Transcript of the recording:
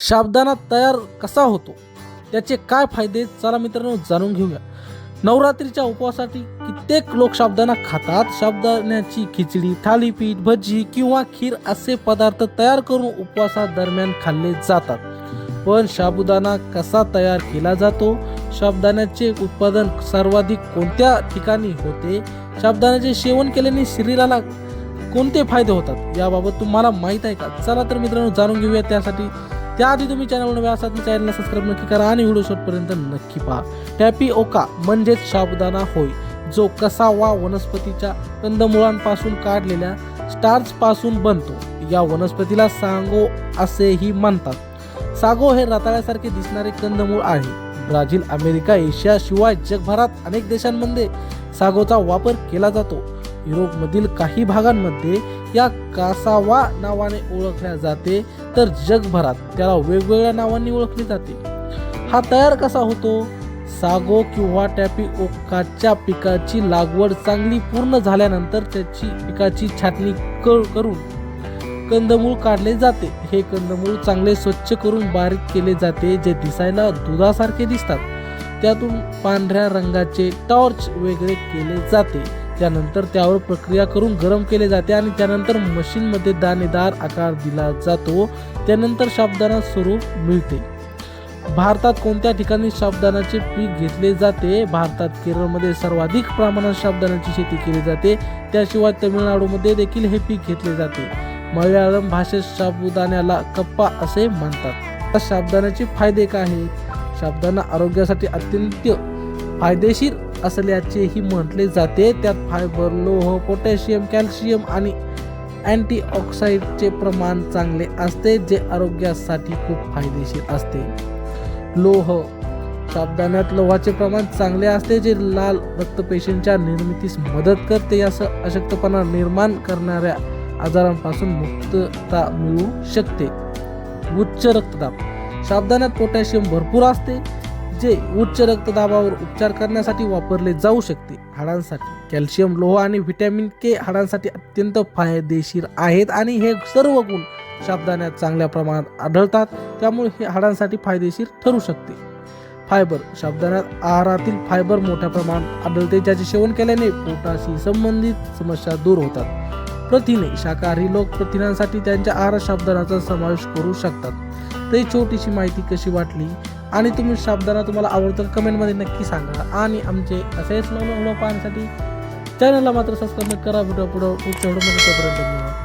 साबुदाणा तयार कसा होतो? त्याचे काय फायदे? चला मित्रांनो जाणून घेऊया. नवरात्रीच्या उपवासासाठी कित्येक लोक शाबदाना खातात. शाबदाण्याची खिचडी थालीपीठ भजी किंवा खीर असे पदार्थ तयार करून उपवासादरम्यान खाल्ले जातात. पण साबुदाणा कसा तयार केला जातो? शाबदाण्याचे उत्पादन सर्वाधिक कोणत्या ठिकाणी होते? शाबदाण्याचे सेवन केल्याने शरीराला कोणते फायदे होतात? याबाबत तुम्हाला माहीत आहे का? चला तर मित्रांनो जाणून घेऊया त्यासाठी. त्याआधी तुम्ही चॅनल व्यासात असाल तर चॅनलला सबस्क्राईब नक्की करा आणि व्हिडिओ शॉटपर्यंत नक्की पहा. टॅपी ओका म्हणजेच साबुदाणा होय जो कसा वा वनस्पतीच्या कंदमुळांपासून काढलेल्या स्टार्च पासून बनतो. या वनस्पतीला सांगो असेही म्हणतात. सागो हे रताळ्यासारखे दिसणारे कंदमूळ आहे. ब्राझील अमेरिका एशिया शिवाय जगभरात अनेक देशांमध्ये सागोचा वापर केला जातो. युरोपमधील काही भागांमध्ये या कासावा नावाने ओळखल्या जाते. तर जगभरात त्याला वेगवेगळ्या नावांनी ओळखले जाते. हा तयार कसा होतो? सागो किंवा टॅपी ओकाच्या पिकाची लागवड चांगली पूर्ण झाल्यानंतर त्याची पिकाची छाटणी करून कंदमूळ काढले जाते. हे कंदमूळ चांगले स्वच्छ करून बारीक केले जाते जे दिसायला दुधासारखे दिसतात. त्यातून पांढऱ्या रंगाचे टॉर्च वेगळे केले जाते. त्यानंतर त्यावर प्रक्रिया करून गरम केले जाते आणि त्यानंतर मशीनमध्ये दाणेदार आकार दिला जातो. त्यानंतर शाबदाना स्वरूप मिळते. भारतात कोणत्या ठिकाणी शाबदानाचे पीक घेतले जाते? भारतात केरळमध्ये सर्वाधिक प्रमाणात शाबदानाची शेती केली जाते. त्याशिवाय तमिळनाडूमध्ये देखील हे पीक घेतले जाते. मल्याळम भाषेत साबुदाण्याला कप्पा असे म्हणतात. आता फायदे काय आहेत? शाबदाना आरोग्यासाठी अत्यंत फायदेशीर असल्याचेही म्हटले जाते. त्यात फायबर लोह पोटॅशियम कॅल्शियम आणि अँटीऑक्साईडचे प्रमाण चांगले असते जे आरोग्यासाठी खूप फायदेशीर असते. लोह साबदाण्यात लोहाचे प्रमाण चांगले असते जे लाल रक्तपेशींच्या निर्मितीस मदत करते असं अशक्तपणा निर्माण करणाऱ्या आजारांपासून मुक्तता मिळू शकते. उच्च रक्तदाब साबदाण्यात पोटॅशियम भरपूर असते जे उच्च रक्तदाबावर उपचार करण्यासाठी वापरले जाऊ शकते. हाडांसाठी कॅल्शियम लोह आणि व्हिटॅमिन के हाडांसाठी अत्यंत फायदेशीर आहेत आणि हे सर्व गुण शाबदाण्यात चांगल्या प्रमाणात आढळतात. त्यामुळे हे हाडांसाठी फायदेशीर ठरू शकते. फायबर शाबदाण्यात आहारातील फायबर मोठ्या प्रमाणात आढळते ज्याचे सेवन केल्याने पोटाशी संबंधित समस्या दूर होतात. प्रथिने शाकाहारी लोक प्रथिनांसाठी त्यांच्या आहारात साबुदाण्याचा समावेश करू शकतात. तर ही छोटीशी माहिती कशी वाटली? आणि तुम्ही साबदाना तुम्हाला आवडतं कमेंटमध्ये नक्की सांगा. आणि आमचे असेच नवनवीन पाहण्यासाठी चॅनलला मात्र सबस्क्राईब करा. व्हिडिओ पुढं. पुढच्या व्हिडिओमध्ये तोपर्यंत धन्यवाद.